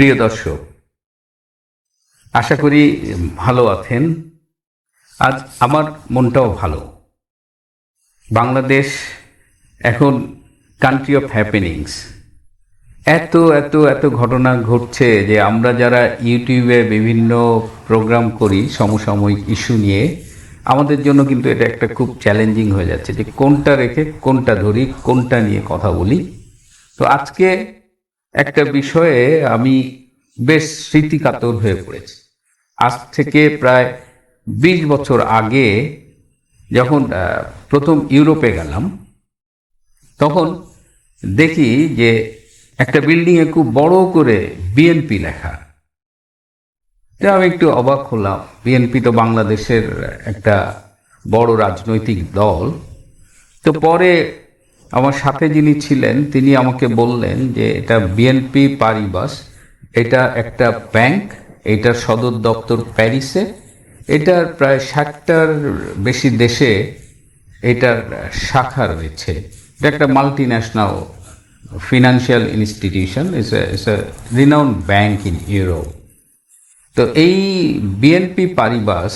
প্রিয় দর্শক, আশা করি ভালো আছেন। আজ আমার মনটাও ভালো। বাংলাদেশ এখন কান্ট্রি অফ হ্যাপেনিংস এত এত এত ঘটনা ঘটছে যে আমরা যারা ইউটিউবে বিভিন্ন প্রোগ্রাম করি সমসাময়িক ইস্যু নিয়ে, আমাদের জন্য কিন্তু এটা একটা খুব চ্যালেঞ্জিং হয়ে যাচ্ছে যে কোনটা রেখে কোনটা ধরি, কোনটা নিয়ে কথা বলি। তো আজকে একটা বিষয়ে আমি বেশ স্মৃতিকাতর হয়ে পড়েছি। আজ থেকে প্রায় বিশ বছর আগে যখন প্রথম ইউরোপে গেলাম, তখন দেখি যে একটা বিল্ডিংয়ে খুব বড় করে বিএনপি লেখা। আমি একটু অবাক হলাম। বিএনপি তো বাংলাদেশের একটা বড় রাজনৈতিক দল। তো পরে আমার সাথে যিনি ছিলেন, তিনি আমাকে বললেন যে এটা বিএনপি পারিবাস এটা একটা ব্যাংক এটার সদর দপ্তর প্যারিসে এটার প্রায় ষাটটার বেশি দেশে এটার শাখা রয়েছে। এটা একটা multinational financial institution is is a renowned bank in Europe তো এই বিএনপি পারিবাস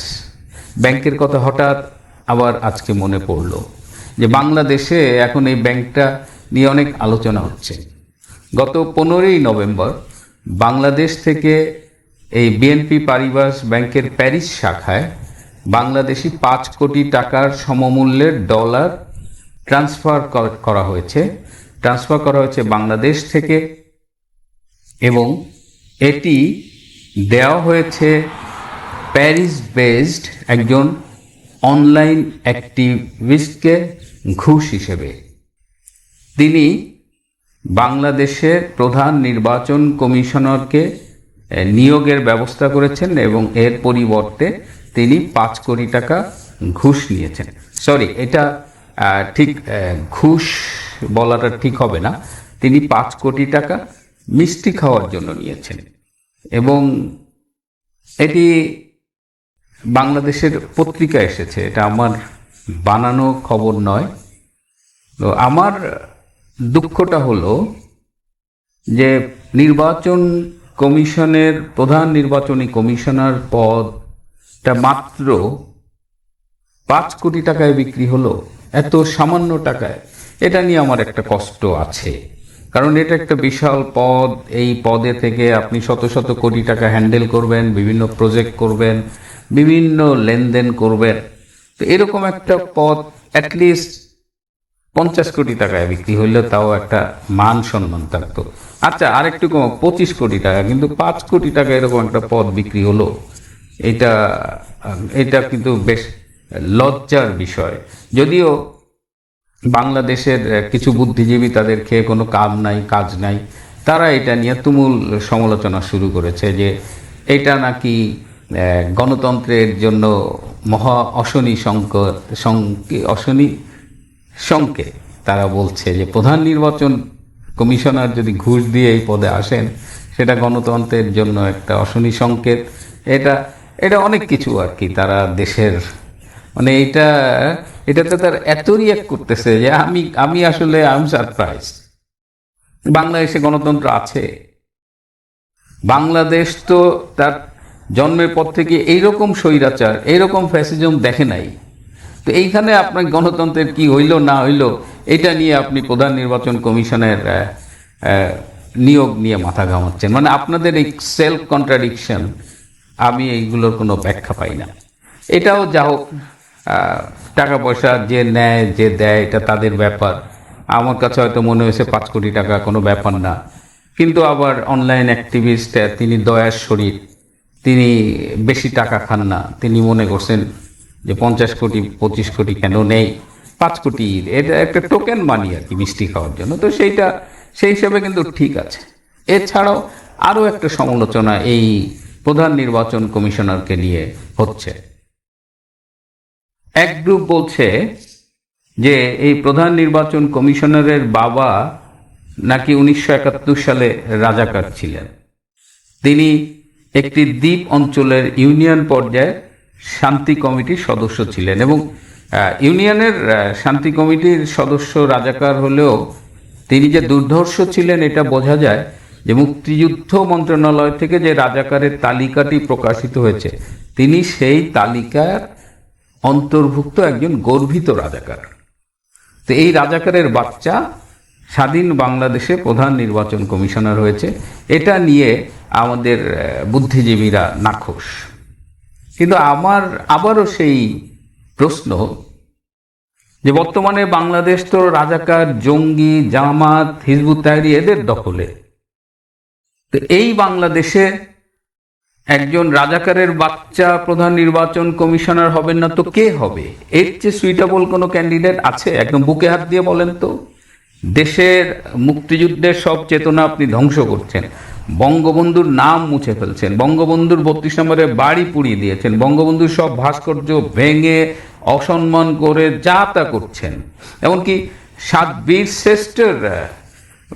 ব্যাংকের কথা হঠাৎ আবার আজকে মনে পড়ল। যে বাংলাদেশে এখন এই ব্যাংকটা নিয়ে অনেক আলোচনা হচ্ছে। গত পনেরোই নভেম্বর বাংলাদেশ থেকে এই বিএনপি পারিবাস ব্যাংকের প্যারিস শাখায় বাংলাদেশি পাঁচ কোটি টাকার সমমূল্যের ডলার ট্রান্সফার করা হয়েছে। ট্রান্সফার করা হয়েছে বাংলাদেশ থেকে এবং এটি দেওয়া হয়েছে প্যারিস বেসড একজন অনলাইন অ্যাক্টিভিস্টকে ঘুষ হিসেবে। তিনি বাংলাদেশের প্রধান নির্বাচন কমিশনারকে নিয়োগের ব্যবস্থা করেছেন এবং এর পরিবর্তে তিনি পাঁচ কোটি টাকা ঘুষ নিয়েছেন। সরি, এটা ঠিক ঘুষ বলাটা ঠিক হবে না। তিনি পাঁচ কোটি টাকা মিষ্টি খাওয়ার জন্য নিয়েছেন এবং এটি বাংলাদেশের পত্রিকা এসেছে। এটা আমার বানানো খবর নয়। তো আমার দুঃখটা হলো যে নির্বাচন কমিশনের, প্রধান নির্বাচনী কমিশনার পদটা মাত্র পাঁচ কোটি টাকায় বিক্রি হলো। এত সামান্য টাকায়। এটা নিয়ে আমার একটা কষ্ট আছে। কারণ এটা একটা বিশাল পদ। এই পদে থেকে আপনি শত শত কোটি টাকা হ্যান্ডেল করবেন, বিভিন্ন প্রজেক্ট করবেন। বিভিন্ন লেনদেন করবেন। তো এরকম একটা পথ অ্যাটলিস্ট পঞ্চাশ কোটি টাকায় বিক্রি হইলে তাও একটা মান সম্মান থাকতো। আচ্ছা আরেকটু কম, পঁচিশ কোটি টাকা, কিন্তু পাঁচ কোটি টাকা এরকম একটা পদ বিক্রি হলো, এটা এটা কিন্তু বেশ লজ্জার বিষয়। যদিও বাংলাদেশের কিছু বুদ্ধিজীবী তাদের খেয়ে কোনো কাম নাই, কাজ নাই, তারা এটা নিয়ে তুমুল সমালোচনা শুরু করেছে যে এটা নাকি গণতন্ত্রের জন্য মহা অশনি সংকে- অশনি সংকে তারা বলছে যে প্রধান নির্বাচন কমিশনার যদি ঘুষ দিয়ে এই পদে আসেন, সেটা গণতন্ত্রের জন্য একটা অশনি সংকেত। এটা এটা অনেক কিছু আর কি তারা দেশের মানে এটা এটাতে তার এত রিয়াক্ট করতেছে যে আমি আমি আসলে আম সারপ্রাইজ বাংলাদেশে গণতন্ত্র আছে। বাংলাদেশ তো তার জন্মের পর থেকে এইরকম স্বৈরাচার, এইরকম ফ্যাসিজম দেখে নাই। তো এইখানে আপনার গণতন্ত্রের কি হইল, না হইল, এটা নিয়ে আপনি প্রধান নির্বাচন কমিশনের নিয়োগ নিয়ে মাথা ঘামাচ্ছেন। মানে আপনাদের এই সেলফ কন্ট্রাডিকশন আমি এইগুলোর কোনো ব্যাখ্যা পাই না। এটাও যা হোক টাকা পয়সা যে নেয়, যে দেয়, এটা তাদের ব্যাপার। আমার কাছে হয়তো মনে হয়েছে পাঁচ কোটি টাকা কোনো ব্যাপার না। কিন্তু আবার অনলাইন অ্যাক্টিভিস্ট তিনি দয়ার শরীর। তিনি বেশি টাকা খান না। তিনি মনে করছেন যে পঞ্চাশ কোটি, পঁচিশ কোটি কেন নেই? পাঁচ কোটি এটা একটা টোকেন মানি আর কি, মিষ্টি খাওয়ার জন্য। তো সেইটা, সেই হিসাবে কিন্তু ঠিক আছে। এছাড়াও আরও একটা সমালোচনা এই প্রধান নির্বাচন কমিশনারকে নিয়ে হচ্ছে। এক গ্রুপ বলছে যে এই প্রধান নির্বাচন কমিশনারের বাবা নাকি উনিশশো একাত্তর সালে রাজাকার ছিলেন। তিনি একটি দ্বীপ অঞ্চলের ইউনিয়ন পর্যায়ে শান্তি কমিটির সদস্য ছিলেন এবং ইউনিয়নের শান্তি কমিটির সদস্য রাজাকার হলেও তিনি যে দুর্ধর্ষ ছিলেন এটা বোঝা যায় যে মুক্তিযুদ্ধ মন্ত্রণালয় থেকে যে রাজাকারের তালিকাটি প্রকাশিত হয়েছে, তিনি সেই তালিকার অন্তর্ভুক্ত একজন গর্বিত রাজাকার। তো এই রাজাকারের বাচ্চা স্বাধীন বাংলাদেশে প্রধান নির্বাচন কমিশনার হয়েছে। এটা নিয়ে আমাদের বুদ্ধিজীবীরা নাখোশ। কিন্তু আমার, আবারও সেই প্রশ্ন যে বর্তমানে বাংলাদেশ তো রাজাকার, জঙ্গি, জামাত, হিজবুত তাহরি এদের দখলে। তো এই বাংলাদেশে একজন রাজাকারের বাচ্চা প্রধান নির্বাচন কমিশনার হবেন না তো কে হবে? এর চেয়ে সুইটেবল কোনো ক্যান্ডিডেট আছে? একদম বুকে হাত দিয়ে বলেন তো। দেশের মুক্তিযুদ্ধের সব চেতনা আপনি ধ্বংস করছেন। বঙ্গবন্ধুর নাম মুছে ফেলছেন। বঙ্গবন্ধুর বত্রিশ নম্বরে বাড়ি পুড়িয়ে দিয়েছেন। বঙ্গবন্ধুর সব ভাস্কর্য ভেঙে অসম্মান করে যা তা করছেন। এমনকি সাত বীর শ্রেষ্ঠের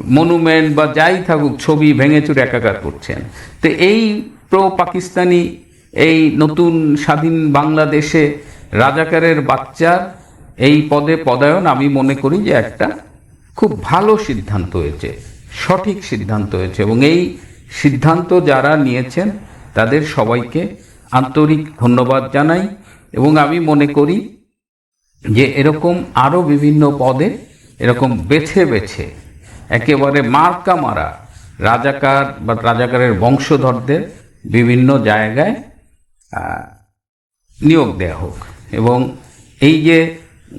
মনুমেন্ট বা যাই থাকুক ছবি ভেঙে চুরে একাকার করছেন। তো এই প্রো পাকিস্তানি এই নতুন স্বাধীন বাংলাদেশে রাজাকারের বাচ্চার এই পদে পদায়ন আমি মনে করি যে একটা খুব ভালো সিদ্ধান্ত হয়েছে, সঠিক সিদ্ধান্ত হয়েছে এবং এই সিদ্ধান্ত যারা নিয়েছেন, তাদের সবাইকে আন্তরিক ধন্যবাদ জানাই এবং আমি মনে করি যে এরকম আরও বিভিন্ন পদে, এরকম বেছে বেছে, একেবারে মার্কা মারা রাজাকার বা রাজাকারের বংশধরদের বিভিন্ন জায়গায় নিয়োগ দেওয়া হোক এবং এই যে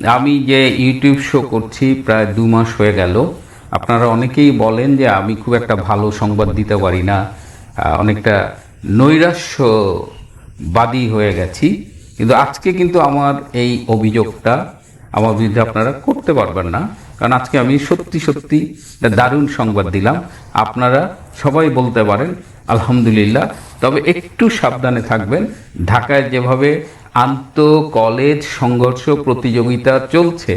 আমি যে ইউটিউব শো করছি প্রায় দু মাস হয়ে গেল। আপনারা অনেকেই বলেন যে আমি খুব একটা ভালো সংবাদ দিতে পারি না। অনেকটা নৈরাশ্যবাদী হয়ে গেছি। কিন্তু আজকে কিন্তু আমার এই অভিযোগটা আমার বিরুদ্ধে আপনারা করতে পারবেন না। কারণ আজকে আমি সত্যি সত্যি দারুণ সংবাদ দিলাম। আপনারা সবাই বলতে পারেন, আলহামদুলিল্লাহ। তবে একটু সাবধানে থাকবেন। ঢাকায় যেভাবে আন্ত কলেজ সংঘর্ষ প্রতিযোগিতা চলছে।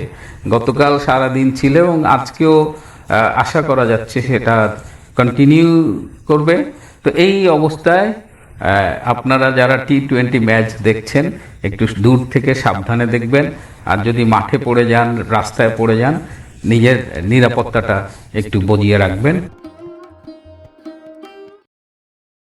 গতকাল সারাদিন ছিল এবং আজকেও আশা করা যাচ্ছে সেটা কন্টিনিউ করবে। তো এই অবস্থায় আপনারা যারা টি টোয়েন্টি ম্যাচ দেখছেন, একটু দূর থেকে সাবধানে দেখবেন। আর যদি মাঠে পড়ে যান, রাস্তায় পড়ে যান, নিজের নিরাপত্তাটা একটু বজিয়ে রাখবেন।